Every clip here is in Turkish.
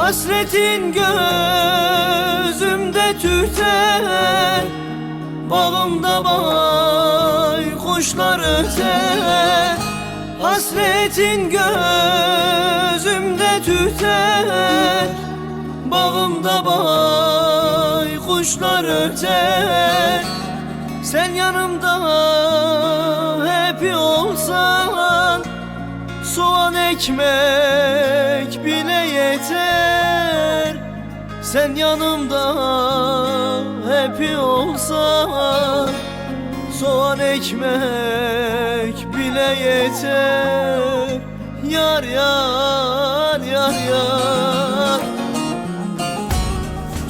Hasretin gözümde tüter Bağımda baykuşlar öter. Hasretin gözümde tüter Bağımda baykuşlar öter. Sen yanımda hep olsan Soğan ekmek bile yeter. Sen yanımda hep olsan Soğan ekmek bile yeter. Yar yar yar yar.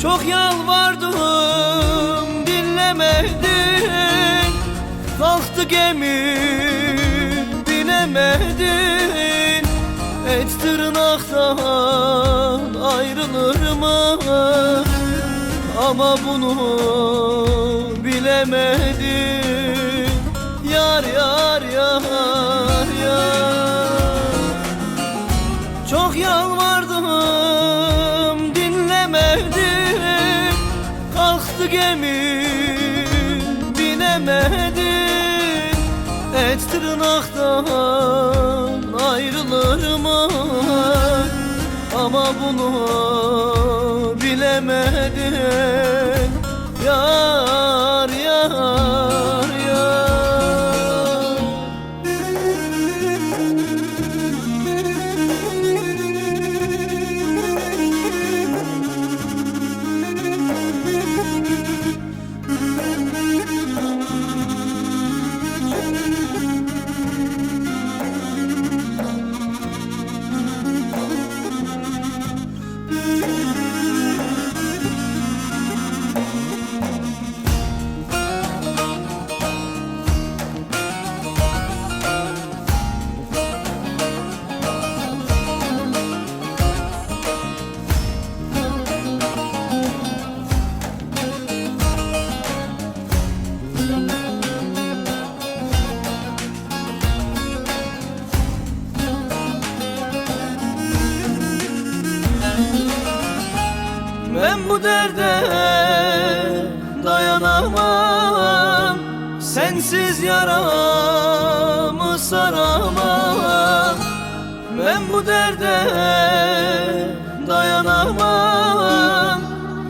Çok yalvardım dinlemedin. Kalktı gemi bilemedin Et tırnaktan ayrılır mı? Ama bunu bilemedin Yar yar yar yar. Çok yalvardım dinlemedin Kalktı gemi binemedin Et tırnaktan ayrılır mı? Ama bunu bilemedin bu derde dayanamam. Sensiz yaramı saramam. Ben bu derde dayanamam.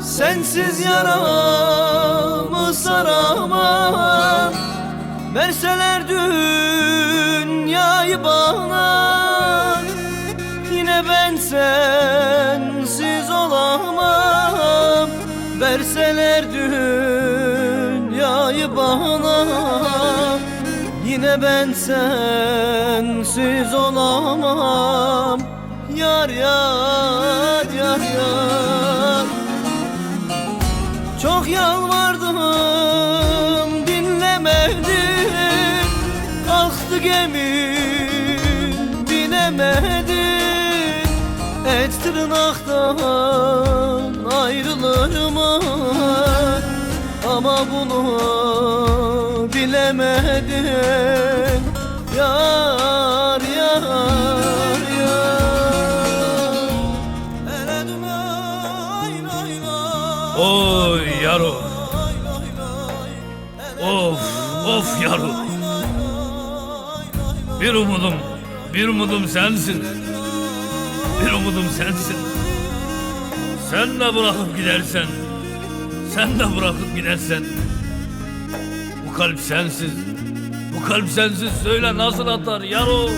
Sensiz yaramı saramam. Verseler dünyayı bana Yine ben sensiz Verseler dünyayı bana Yine ben sensiz olamam. Yar yar yar yar. Çok yalvardım dinlemedin Kalktı gemi binemedin Et tırnaktan bunu bilemedin Yar yar yar Oy yaro. Of of yaro. Bir umudum, bir umudum sensin. Bir umudum sensin. Sen de bırakıp gidersen, sen de bırakıp gidersen. Bu kalp sensiz, bu kalp sensiz söyle nasıl atar yaro.